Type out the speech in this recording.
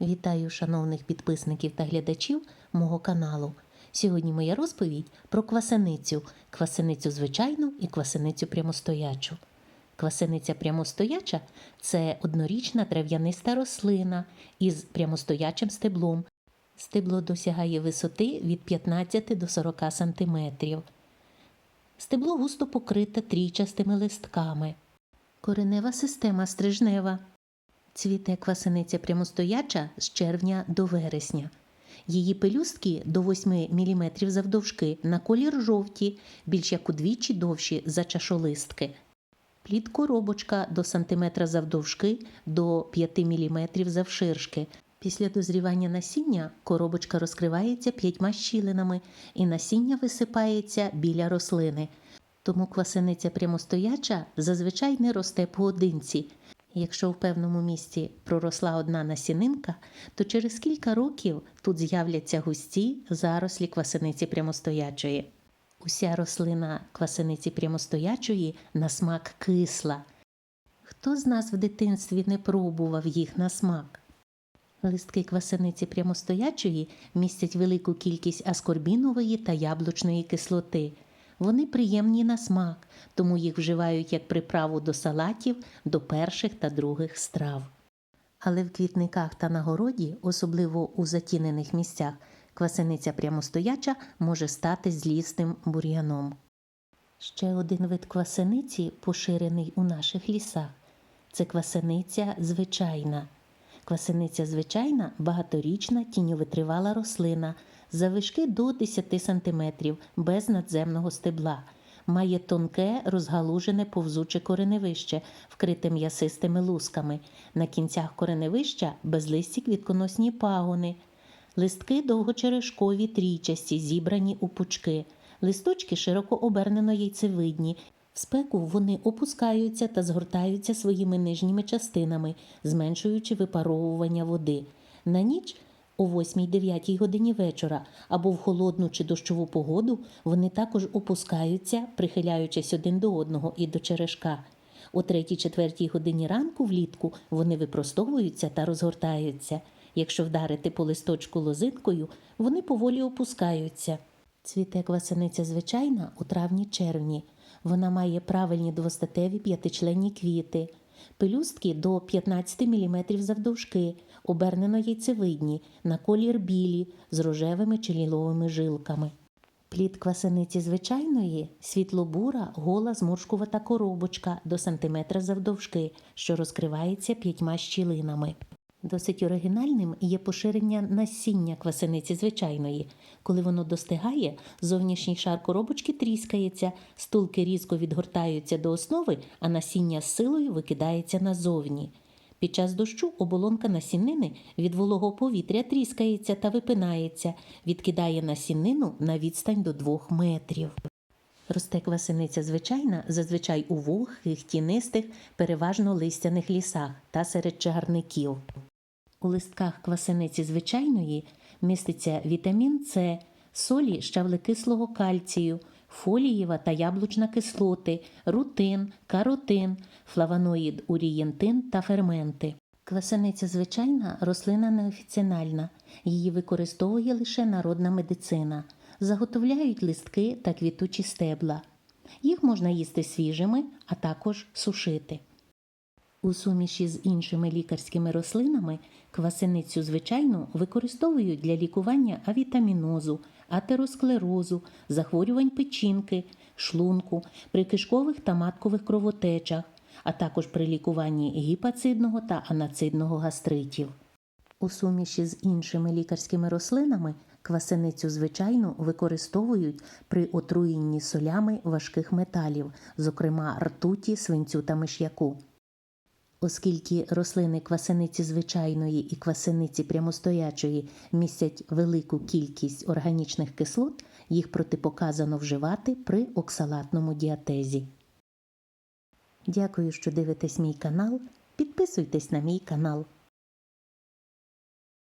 Вітаю шановних підписників та глядачів мого каналу. Сьогодні моя розповідь про квасеницю, квасеницю звичайну і квасеницю прямостоячу. Квасениця прямостояча це однорічна трав'яниста рослина із прямостоячим стеблом. Стебло досягає висоти від 15 до 40 см. Стебло густо покрите трійчастими листками. Коренева система стрижнева. Цвіте квасениця прямостояча з червня до вересня. Її пелюстки до 8 мм завдовжки на колір жовті, більш як удвічі довші за чашолистки. Плід коробочка до сантиметра завдовжки до 5 мм завширшки. Після дозрівання насіння коробочка розкривається п'ятьма щілинами і насіння висипається біля рослини. Тому квасениця прямостояча зазвичай не росте поодинці. Якщо в певному місці проросла одна насінинка, то через кілька років тут з'являться густі зарослі квасениці прямостоячої. Уся рослина квасениці прямостоячої на смак кисла. Хто з нас в дитинстві не пробував їх на смак? Листки квасениці прямостоячої містять велику кількість аскорбінової та яблучної кислоти. Вони приємні на смак, тому їх вживають як приправу до салатів, до перших та других страв. Але в квітниках та на городі, особливо у затінених місцях, квасениця прямостояча може стати злісним бур'яном. Ще один вид квасениці, поширений у наших лісах, це квасениця звичайна. Квасениця звичайна багаторічна тіньовитривала рослина завишки до 10 см без надземного стебла. Має тонке, розгалужене повзуче кореневище, вкрите м'ясистими лусками. На кінцях кореневища безлисті квітконосні пагони. Листки довгочерешкові трійчасті, зібрані у пучки. Листочки широко обернено яйцевидні. В спеку вони опускаються та згортаються своїми нижніми частинами, зменшуючи випаровування води. На ніч о 8-9 годині вечора або в холодну чи дощову погоду вони також опускаються, прихиляючись один до одного і до черешка. О 3-4 годині ранку влітку вони випростовуються та розгортаються. Якщо вдарити по листочку лозинкою, вони поволі опускаються. Цвіте квасениця звичайна у травні-червні. Вона має правильні двостатеві п'ятичленні квіти, пелюстки до 15 мм завдовжки, обернено яйцевидні, на колір білі з рожевими чи ліловими жилками. Плід квасениці звичайної світлобура, гола зморшкувата коробочка до сантиметра завдовжки, що розкривається п'ятьма щілинами. Досить оригінальним є поширення насіння квасениці звичайної. Коли воно достигає, зовнішній шар коробочки тріскається, стулки різко відгортаються до основи, а насіння з силою викидається назовні. Під час дощу оболонка насіннини від вологого повітря тріскається та випинається, відкидає насіннину на відстань до 2 метрів. Росте квасениця звичайна, зазвичай у вогких, тінистих, переважно листяних лісах та серед чагарників. У листках квасениці звичайної міститься вітамін С, солі щавлекислого кальцію, фолієва та яблучна кислоти, рутин, каротин, флавоноїд урієнтин та ферменти. Квасениця звичайна рослина неофіціональна. Її використовує лише народна медицина. Заготовляють листки та квітучі стебла. Їх можна їсти свіжими, а також сушити. У суміші з іншими лікарськими рослинами квасеницю звичайну використовують для лікування авітамінозу, атеросклерозу, захворювань печінки, шлунку, при кишкових та маткових кровотечах, а також при лікуванні гіпацидного та анацидного гастритів. У суміші з іншими лікарськими рослинами квасеницю звичайну використовують при отруєнні солями важких металів, зокрема ртуті, свинцю та миш'яку. Оскільки рослини квасениці звичайної і квасениці прямостоячої містять велику кількість органічних кислот, їх протипоказано вживати при оксалатному діатезі. Дякую, що дивитесь мій канал. Підписуйтесь на мій канал.